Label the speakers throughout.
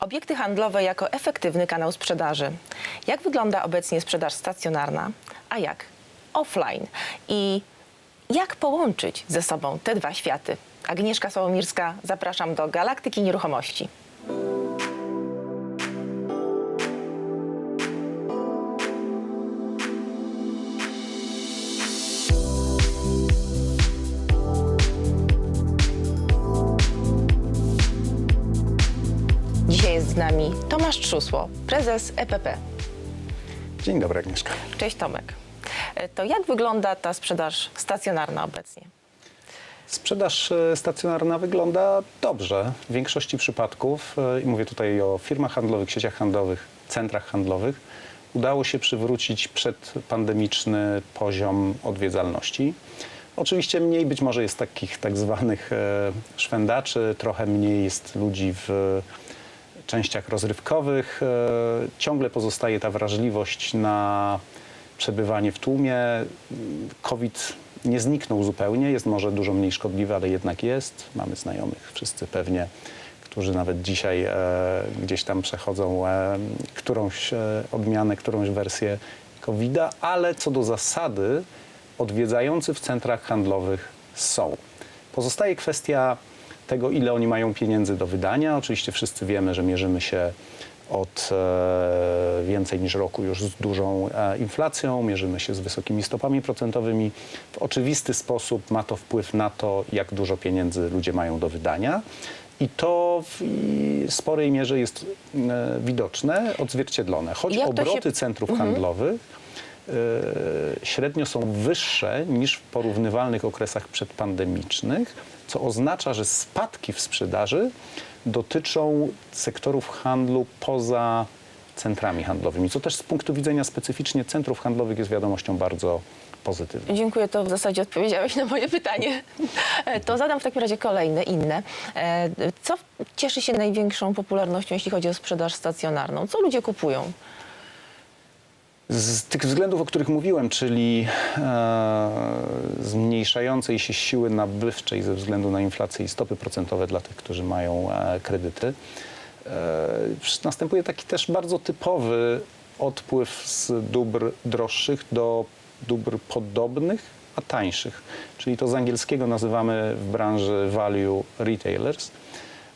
Speaker 1: Obiekty handlowe jako efektywny kanał sprzedaży. Jak wygląda obecnie sprzedaż stacjonarna, a jak offline? I jak połączyć ze sobą te dwa światy? Agnieszka Sołomirska, zapraszam do Galaktyki Nieruchomości. Nami Tomasz Trzusło, prezes EPP.
Speaker 2: Dzień dobry, Agnieszka.
Speaker 1: Cześć Tomek. E, To jak wygląda ta sprzedaż stacjonarna obecnie?
Speaker 2: Sprzedaż e, stacjonarna wygląda dobrze. W większości przypadków, e, i mówię tutaj o firmach handlowych, sieciach handlowych, centrach handlowych, udało się przywrócić przedpandemiczny poziom odwiedzalności. Oczywiście mniej być może jest takich tak zwanych szwendaczy, trochę mniej jest ludzi w częściach rozrywkowych. E, Ciągle pozostaje ta wrażliwość na przebywanie w tłumie. COVID nie zniknął zupełnie, jest może dużo mniej szkodliwy, ale jednak jest. Mamy znajomych, wszyscy pewnie, którzy nawet dzisiaj e, gdzieś tam przechodzą e, którąś odmianę, którąś wersję COVID-a, ale co do zasady odwiedzający w centrach handlowych są. Pozostaje kwestia tego, ile oni mają pieniędzy do wydania. Oczywiście wszyscy wiemy, że mierzymy się od e, więcej niż roku już z dużą e, inflacją, mierzymy się z wysokimi stopami procentowymi. W oczywisty sposób ma to wpływ na to, jak dużo pieniędzy ludzie mają do wydania. I to w sporej mierze jest e, widoczne, odzwierciedlone. Choć
Speaker 1: Jak to się-
Speaker 2: obroty centrów handlowych e, średnio są wyższe niż w porównywalnych okresach przedpandemicznych, co oznacza, że spadki w sprzedaży dotyczą sektorów handlu poza centrami handlowymi, co też z punktu widzenia specyficznie centrów handlowych jest wiadomością bardzo pozytywną.
Speaker 1: Dziękuję, to w zasadzie odpowiedziałeś na moje pytanie. E, To zadam w takim razie kolejne, inne. E, Co cieszy się największą popularnością, jeśli chodzi o sprzedaż stacjonarną? Co ludzie kupują?
Speaker 2: Z tych względów, o których mówiłem, czyli e, zmniejszającej się siły nabywczej ze względu na inflację i stopy procentowe dla tych, którzy mają e, kredyty, e, następuje taki też bardzo typowy odpływ z dóbr droższych do dóbr podobnych, a tańszych. Czyli to z angielskiego nazywamy w branży value retailers,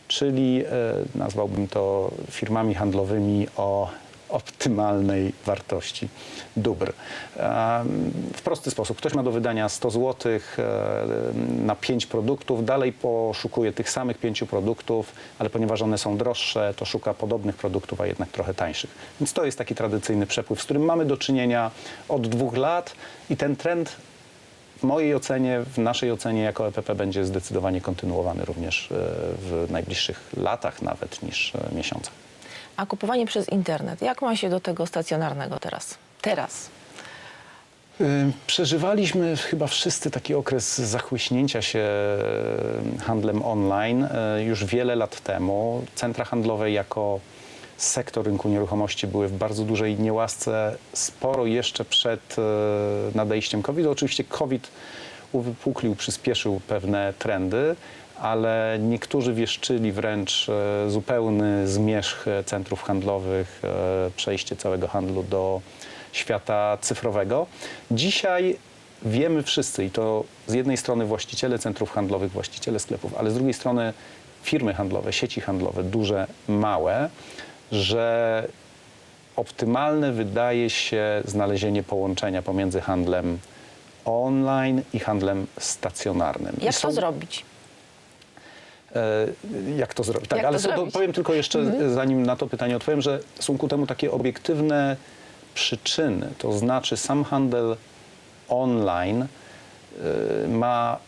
Speaker 2: czyli e, nazwałbym to firmami handlowymi o optymalnej wartości dóbr. W prosty sposób. Ktoś ma do wydania 100 zł na 5 produktów, dalej poszukuje tych samych 5 produktów, ale ponieważ one są droższe, to szuka podobnych produktów, a jednak trochę tańszych. Więc to jest taki tradycyjny przepływ, z którym mamy do czynienia od dwóch lat i ten trend w mojej ocenie, w naszej ocenie jako EPP będzie zdecydowanie kontynuowany również e, w najbliższych latach nawet niż e, miesiącach.
Speaker 1: A kupowanie przez internet, jak ma się do tego stacjonarnego teraz? Teraz.
Speaker 2: Przeżywaliśmy chyba wszyscy taki okres zachłyśnięcia się handlem online y, już wiele lat temu. Centra handlowe jako sektor rynku nieruchomości były w bardzo dużej niełasce sporo jeszcze przed y, nadejściem COVID. Oczywiście COVID uwypuklił, przyspieszył pewne trendy, ale niektórzy wieszczyli wręcz e, zupełny zmierzch e, centrów handlowych, e, przejście całego handlu do świata cyfrowego. Dzisiaj wiemy wszyscy, i to z jednej strony właściciele centrów handlowych, właściciele sklepów, ale z drugiej strony firmy handlowe, sieci handlowe, duże, małe, że optymalne wydaje się znalezienie połączenia pomiędzy handlem online i handlem stacjonarnym.
Speaker 1: Jak
Speaker 2: są-
Speaker 1: to zrobić?
Speaker 2: E, Jak to zrobić? Tak,
Speaker 1: Jak
Speaker 2: ale do, powiem tylko jeszcze, zanim na to pytanie odpowiem, że są ku temu takie obiektywne przyczyny. To znaczy sam handel online y, ma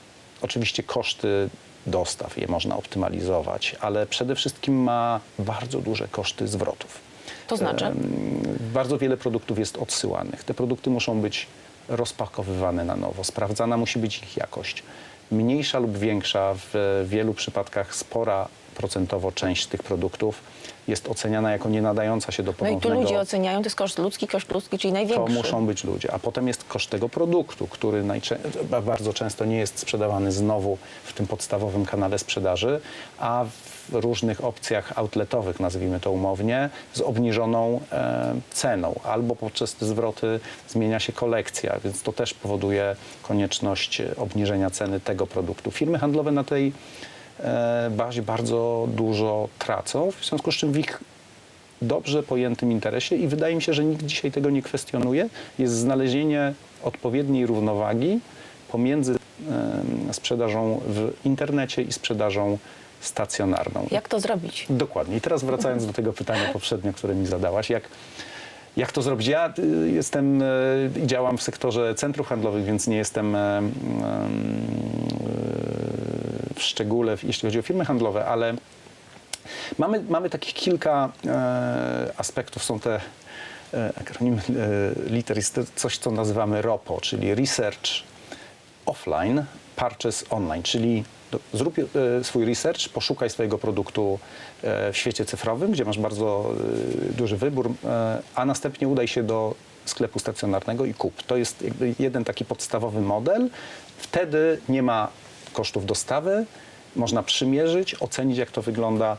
Speaker 2: oczywiście koszty dostaw, je można optymalizować, ale przede wszystkim ma bardzo duże koszty zwrotów.
Speaker 1: To znaczy?
Speaker 2: Bardzo wiele produktów jest odsyłanych. Te produkty muszą być rozpakowywane na nowo. Sprawdzana musi być ich jakość. Mniejsza lub większa, w wielu przypadkach spora procentowo część tych produktów jest oceniana jako nie nadająca się do
Speaker 1: No i
Speaker 2: ponownego
Speaker 1: tu ludzie oceniają, to jest koszt ludzki, koszt ludzki, czyli
Speaker 2: to
Speaker 1: największy.
Speaker 2: muszą być ludzie. A potem jest koszt tego produktu, który najczę- ba- bardzo często nie jest sprzedawany znowu w tym podstawowym kanale sprzedaży, a w różnych opcjach outletowych, nazwijmy to umownie, z obniżoną e, ceną. Albo podczas te zwroty zmienia się kolekcja, więc to też powoduje konieczność e, obniżenia ceny tego produktu. Firmy handlowe na tej e, bazie bardzo dużo tracą, w związku z czym w ich dobrze pojętym interesie i wydaje mi się, że nikt dzisiaj tego nie kwestionuje, jest znalezienie odpowiedniej równowagi pomiędzy sprzedażą w internecie i sprzedażą stacjonarną.
Speaker 1: Jak to zrobić?
Speaker 2: Dokładnie. I teraz wracając do tego pytania poprzednio, które mi zadałaś, jak, jak to zrobić? Ja y, jestem y, działam w sektorze centrów handlowych, więc nie jestem em, em, w szczególe, jeśli chodzi o firmy handlowe, ale Mamy, mamy takich kilka e, aspektów. Są te e, akronimy e, liter, jest coś, co nazywamy ROPO, czyli Research Offline, Purchase Online, czyli zrób e, swój research, poszukaj swojego produktu w świecie cyfrowym, gdzie masz bardzo duży wybór, a następnie udaj się do sklepu stacjonarnego i kup. To jest jeden taki podstawowy model. Wtedy nie ma kosztów dostawy, można przymierzyć, ocenić jak to wygląda.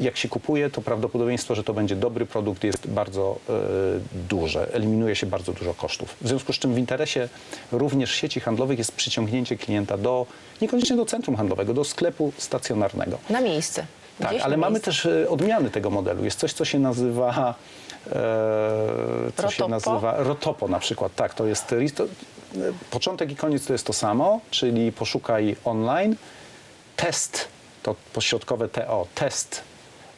Speaker 2: Jak się kupuje, to prawdopodobieństwo, że to będzie dobry produkt jest bardzo e, duże. Eliminuje się bardzo dużo kosztów. W związku z czym w interesie również sieci handlowych jest przyciągnięcie klienta do, niekoniecznie do centrum handlowego, do sklepu stacjonarnego.
Speaker 1: Na miejsce.
Speaker 2: Tak,
Speaker 1: Gdzieś
Speaker 2: ale
Speaker 1: na
Speaker 2: mamy
Speaker 1: miejsce.
Speaker 2: też e, odmiany tego modelu. Jest coś, co się nazywa. E, co się
Speaker 1: Rotopo?
Speaker 2: nazywa Rotopo na przykład. Tak, to jest. To, początek i koniec to jest to samo, czyli poszukaj online. Test, to pośrodkowe TO, test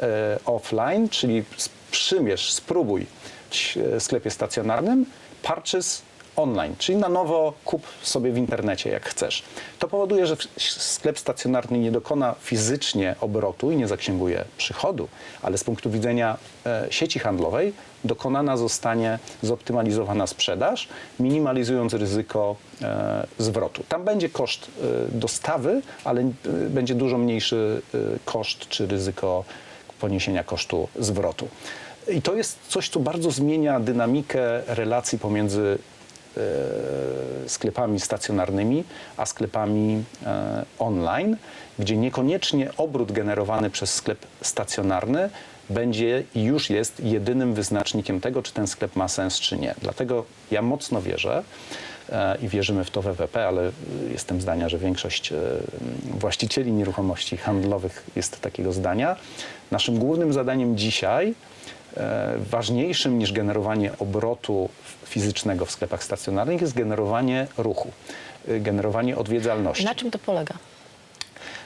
Speaker 2: e, offline, czyli przymierz, spróbuj w ś- sklepie stacjonarnym. Purchase online, czyli na nowo kup sobie w internecie jak chcesz. To powoduje, że sklep stacjonarny nie dokona fizycznie obrotu i nie zaksięguje przychodu, ale z punktu widzenia e, sieci handlowej dokonana zostanie zoptymalizowana sprzedaż, minimalizując ryzyko e, zwrotu. Tam będzie koszt e, dostawy, ale będzie dużo mniejszy koszt czy ryzyko poniesienia kosztu zwrotu. I to jest coś, co bardzo zmienia dynamikę relacji pomiędzy sklepami stacjonarnymi, a sklepami e, online, gdzie niekoniecznie obrót generowany przez sklep stacjonarny będzie i już jest jedynym wyznacznikiem tego, czy ten sklep ma sens, czy nie. Dlatego ja mocno wierzę e, i wierzymy w to w EWP, ale e, jestem zdania, że większość e, właścicieli nieruchomości handlowych jest takiego zdania. Naszym głównym zadaniem dzisiaj e, ważniejszym niż generowanie obrotu fizycznego w sklepach stacjonarnych jest generowanie ruchu, y, generowanie odwiedzalności.
Speaker 1: Na czym to polega?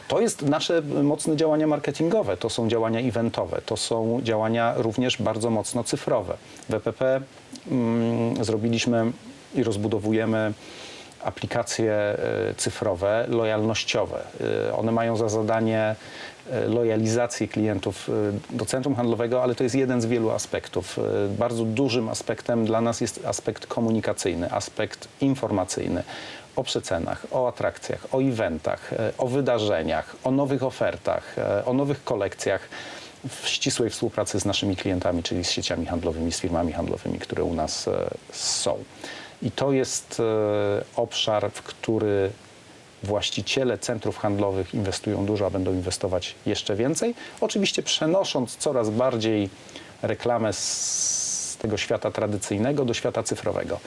Speaker 2: To jest nasze mocne działania marketingowe, to są działania eventowe, to są działania również bardzo mocno cyfrowe. W EPP mm, zrobiliśmy i rozbudowujemy aplikacje e, cyfrowe, lojalnościowe. E, One mają za zadanie e, lojalizację klientów do centrum handlowego, ale to jest jeden z wielu aspektów. Bardzo dużym aspektem dla nas jest aspekt komunikacyjny, aspekt informacyjny o przecenach, o atrakcjach, o eventach, o wydarzeniach, o nowych ofertach, o nowych kolekcjach w ścisłej współpracy z naszymi klientami, czyli z sieciami handlowymi, z firmami handlowymi, które u nas są. I to jest e, obszar, w który właściciele centrów handlowych inwestują dużo, a będą inwestować jeszcze więcej. Oczywiście przenosząc coraz bardziej reklamę z tego świata tradycyjnego do świata cyfrowego.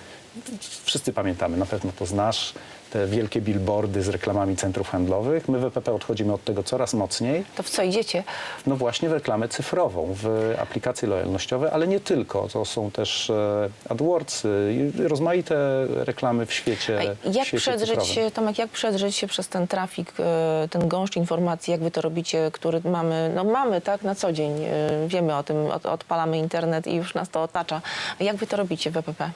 Speaker 2: Wszyscy pamiętamy, na pewno to znasz, te wielkie billboardy z reklamami centrów handlowych. My w EPP odchodzimy od tego coraz mocniej.
Speaker 1: To w co idziecie?
Speaker 2: No właśnie w reklamę cyfrową, w aplikacje lojalnościowe, ale nie tylko. To są też e, AdWordsy rozmaite reklamy w świecie,
Speaker 1: A jak
Speaker 2: w świecie
Speaker 1: przedrzeć
Speaker 2: cyfrowym.
Speaker 1: się, Tomek, jak przedrzeć się przez ten trafik, e, ten gąszcz informacji, jak wy to robicie, który mamy, no mamy tak na co dzień, e, wiemy o tym, od, odpalamy internet i już nas to otacza. Jak wy to robicie w EPP?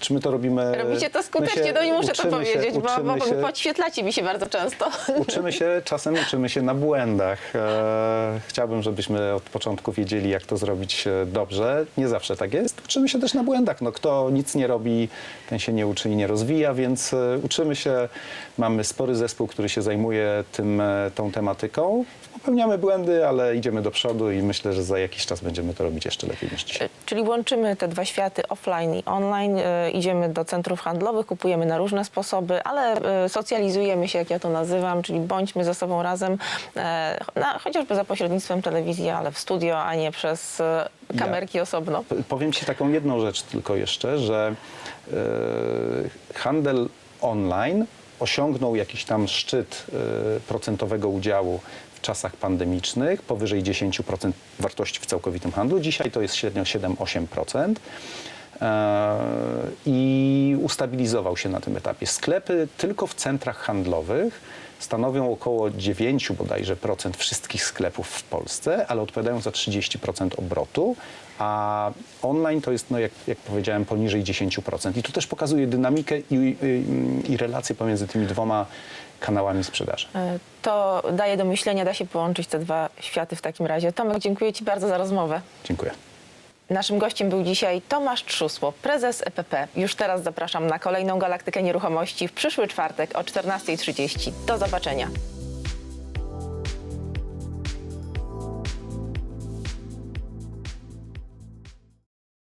Speaker 2: Czy my to robimy?
Speaker 1: Robicie to skutecznie,
Speaker 2: się
Speaker 1: no i muszę to
Speaker 2: uczymy się-
Speaker 1: powiedzieć, bo, bo,
Speaker 2: się-
Speaker 1: podświetlacie mi się bardzo często.
Speaker 2: Uczymy się, czasem uczymy się na błędach. E, chciałbym, żebyśmy od początku wiedzieli, jak to zrobić e, dobrze. Nie zawsze tak jest. Uczymy się też na błędach. No, kto nic nie robi, ten się nie uczy i nie rozwija, więc e, uczymy się. Mamy spory zespół, który się zajmuje tym, tą tematyką. Popełniamy błędy, ale idziemy do przodu i myślę, że za jakiś czas będziemy to robić jeszcze lepiej niż dzisiaj.
Speaker 1: Czyli łączymy te dwa światy offline i online, e, idziemy do centrów handlowych, kupujemy na różne sposoby, ale e, socjalizujemy się, jak ja to nazywam, czyli bądźmy ze sobą razem, e, na, chociażby za pośrednictwem telewizji, ale w studio, a nie przez kamerki osobno.
Speaker 2: P- Powiem Ci taką jedną rzecz tylko jeszcze, że e, handel online osiągnął jakiś tam szczyt e, procentowego udziału w czasach pandemicznych, powyżej 10% wartości w całkowitym handlu. Dzisiaj to jest średnio 7-8%. E, I ustabilizował się na tym etapie. Sklepy tylko w centrach handlowych stanowią około 9 bodajże procent wszystkich sklepów w Polsce, ale odpowiadają za 30% obrotu, a online to jest, no jak, jak powiedziałem, poniżej 10%. I to też pokazuje dynamikę i, i, i relacje pomiędzy tymi dwoma kanałami sprzedaży.
Speaker 1: E, To daje do myślenia, da się połączyć te dwa światy w takim razie. Tomek, dziękuję Ci bardzo za rozmowę.
Speaker 2: Dziękuję.
Speaker 1: Naszym gościem był dzisiaj Tomasz Trzusło, prezes EPP. Już teraz zapraszam na kolejną Galaktykę Nieruchomości w przyszły czwartek o 14.30. Do zobaczenia.